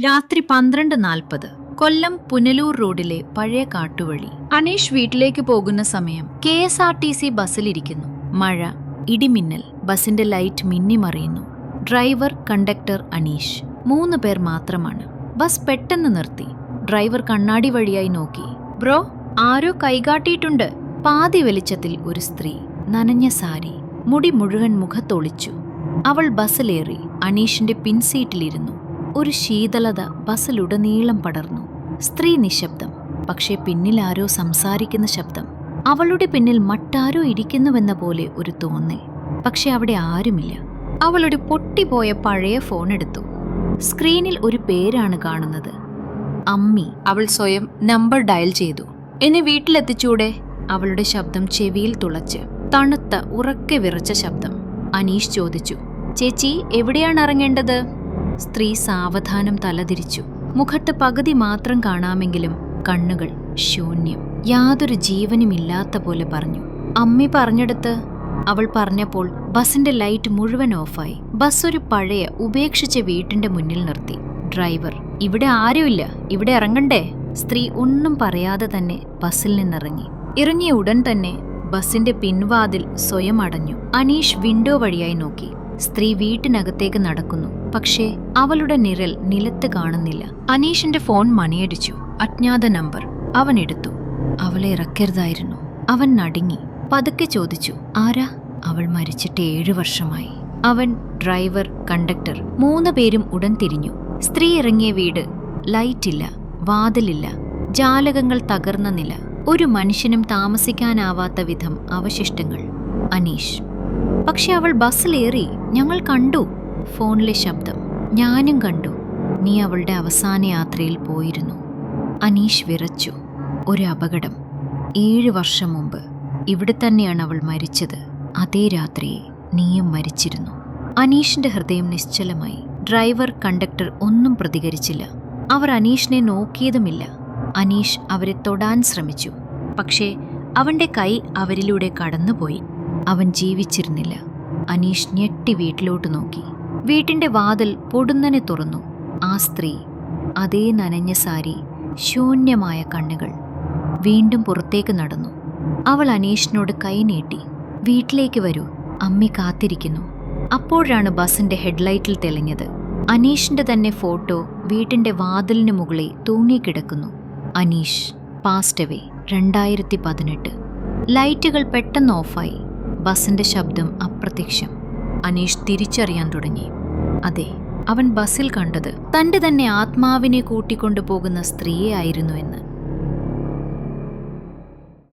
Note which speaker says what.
Speaker 1: രാത്രി പന്ത്രണ്ട് നാൽപ്പത് കൊല്ലം പുനലൂർ റോഡിലെ പഴയ കാട്ടുവഴി. അനീഷ് വീട്ടിലേക്ക് പോകുന്ന സമയം K S R T C ബസ്സിലിരിക്കുന്നു. മഴ ഇടിമിന്നൽ ബസിന്റെ ലൈറ്റ് മിന്നിമറിയുന്നു. Driver conductor Aneesh. മൂന്ന് പേർ മാത്രമാണ്. ബസ് പെട്ടെന്ന് നിർത്തി. ഡ്രൈവർ കണ്ണാടി വഴിയായി നോക്കി. ബ്രോ ആരോ കൈകാട്ടിയിട്ടുണ്ട്. പാതി വെളിച്ചത്തിൽ ഒരു സ്ത്രീ നനഞ്ഞ സാരി മുടി മുഴുവൻ മുഖത്തൊളിച്ചു. അവൾ ബസ്സിലേറി അനീഷിന്റെ പിൻസീറ്റിലിരുന്നു. ഒരു ശീതളത ബസ്സിലുടനീളം പടർന്നു. സ്ത്രീ നിശബ്ദം പക്ഷേ പിന്നിൽ ആരോ സംസാരിക്കുന്ന ശബ്ദം. അവളുടെ പിന്നിൽ മറ്റാരോ ഇരിക്കുന്നുവെന്ന പോലെ ഒരു തോന്നൽ. പക്ഷെ അവിടെ ആരുമില്ല. അവളുടെ പൊട്ടിപ്പോയ പഴയ ഫോൺ എടുത്തു. സ്ക്രീനിൽ ഒരു പേരാണ് കാണുന്നത്. അമ്മി. അവൾ സ്വയം നമ്പർ ഡയൽ ചെയ്തു. എന്നെ വീട്ടിലെത്തിച്ചൂടെ? അവളുടെ ശബ്ദം ചെവിയിൽ തുളച്ച്. തണുത്ത ഉറക്കെ വിറച്ച ശബ്ദം. അനീഷ് ചോദിച്ചു. ചേച്ചി എവിടെയാണ് ഇറങ്ങേണ്ടത്? സ്ത്രീ സാവധാനം തലതിരിച്ചു. മുഖത്ത് പകുതി മാത്രം കാണാമെങ്കിലും കണ്ണുകൾ ശൂന്യം. യാതൊരു ജീവനുമില്ലാത്ത പോലെ പറഞ്ഞു. അമ്മി പറഞ്ഞെടുത്ത് അവൾ പറഞ്ഞപ്പോൾ ബസിന്റെ ലൈറ്റ് മുഴുവൻ ഓഫായി. ബസ് ഒരു പഴയ ഉപേക്ഷിച്ച വീട്ടിന്റെ മുന്നിൽ നിർത്തി. ഡ്രൈവർ ഇവിടെ ആരുമില്ല. ഇവിടെ ഇറങ്ങണ്ടേ? സ്ത്രീ ഒന്നും പറയാതെ തന്നെ ബസ്സിൽ നിന്നിറങ്ങി. ഇറങ്ങിയ ഉടൻ തന്നെ ബസിന്റെ പിൻവാതിൽ സ്വയം അടഞ്ഞു. അനീഷ് വിൻഡോ വഴിയായി നോക്കി. സ്ത്രീ വീട്ടിനകത്തേക്ക് നടക്കുന്നു. പക്ഷേ അവളുടെ നിഴൽ നിലത്ത് കാണുന്നില്ല. അനീഷിന്റെ ഫോൺ മണിയടിച്ചു. അജ്ഞാത നമ്പർ. അവൻ എടുത്തു. അവളെ ഇറക്കരുതായിരുന്നു. അവൻ നടുങ്ങി. പതുക്കെ ചോദിച്ചു ആരാ? അവൾ മരിച്ചിട്ട് ഏഴു വർഷമായി. അവൻ ഡ്രൈവർ കണ്ടക്ടർ മൂന്ന് പേരും ഉടൻ തിരിഞ്ഞു. സ്ത്രീ ഇറങ്ങിയ വീട് ലൈറ്റില്ല വാതിലില്ല ജാലകങ്ങൾ തകർന്ന നില. ഒരു മനുഷ്യനും താമസിക്കാനാവാത്ത വിധം അവശിഷ്ടങ്ങൾ. അനീഷ് പക്ഷെ അവൾ ബസ്സിലേറി ഞങ്ങൾ കണ്ടു ഫോണിലെ ശബ്ദം. ഞാനും കണ്ടു. നീ അവളുടെ അവസാന യാത്രയിൽ പോയിരുന്നു. അനീഷ് വിറച്ചു. ഒരു അപകടം. ഏഴ് വർഷം മുമ്പ് ഇവിടെ തന്നെയാണ് അവൾ മരിച്ചത്. അതേ രാത്രിയെ നീയും മരിച്ചിരുന്നു. അനീഷിന്റെ ഹൃദയം നിശ്ചലമായി. ഡ്രൈവർ കണ്ടക്ടർ ഒന്നും പ്രതികരിച്ചില്ല. അവർ അനീഷിനെ നോക്കിയതുമില്ല. അനീഷ് അവരെ തൊടാൻ ശ്രമിച്ചു. പക്ഷേ അവന്റെ കൈ അവരിലൂടെ കടന്നുപോയി. അവൻ ജീവിച്ചിരുന്നില്ല. അനീഷ് ഞെട്ടി വീട്ടിലോട്ട് നോക്കി. വീട്ടിന്റെ വാതിൽ പൊടുന്നനെ തുറന്നു. ആ സ്ത്രീ അതേ നനഞ്ഞ സാരി ശൂന്യമായ കണ്ണുകൾ വീണ്ടും പുറത്തേക്ക് നടന്നു. അവൾ അനീഷിനോട് കൈനീട്ടി വീട്ടിലേക്ക് വരൂ അമ്മി കാത്തിരിക്കുന്നു. അപ്പോഴാണ് ബസിന്റെ ഹെഡ്ലൈറ്റിൽ തെളിഞ്ഞത്. അനീഷിന്റെ തന്നെ ഫോട്ടോ വീട്ടിന്റെ വാതിലിന് മുകളിൽ തൂങ്ങിക്കിടക്കുന്നു. അനീഷ് പാസ്റ്റ് രണ്ടായിരത്തി പതിനെട്ട്. ലൈറ്റുകൾ പെട്ടെന്ന് ഓഫായി. ബസിന്റെ ശബ്ദം അപ്രത്യക്ഷം. അനീഷ് തിരിച്ചറിയാൻ തുടങ്ങി. അതെ അവൻ ബസ്സിൽ കണ്ടത് തന്റെ തന്നെ ആത്മാവിനെ കൂട്ടിക്കൊണ്ടു പോകുന്ന സ്ത്രീയെ ആയിരുന്നു എന്ന്.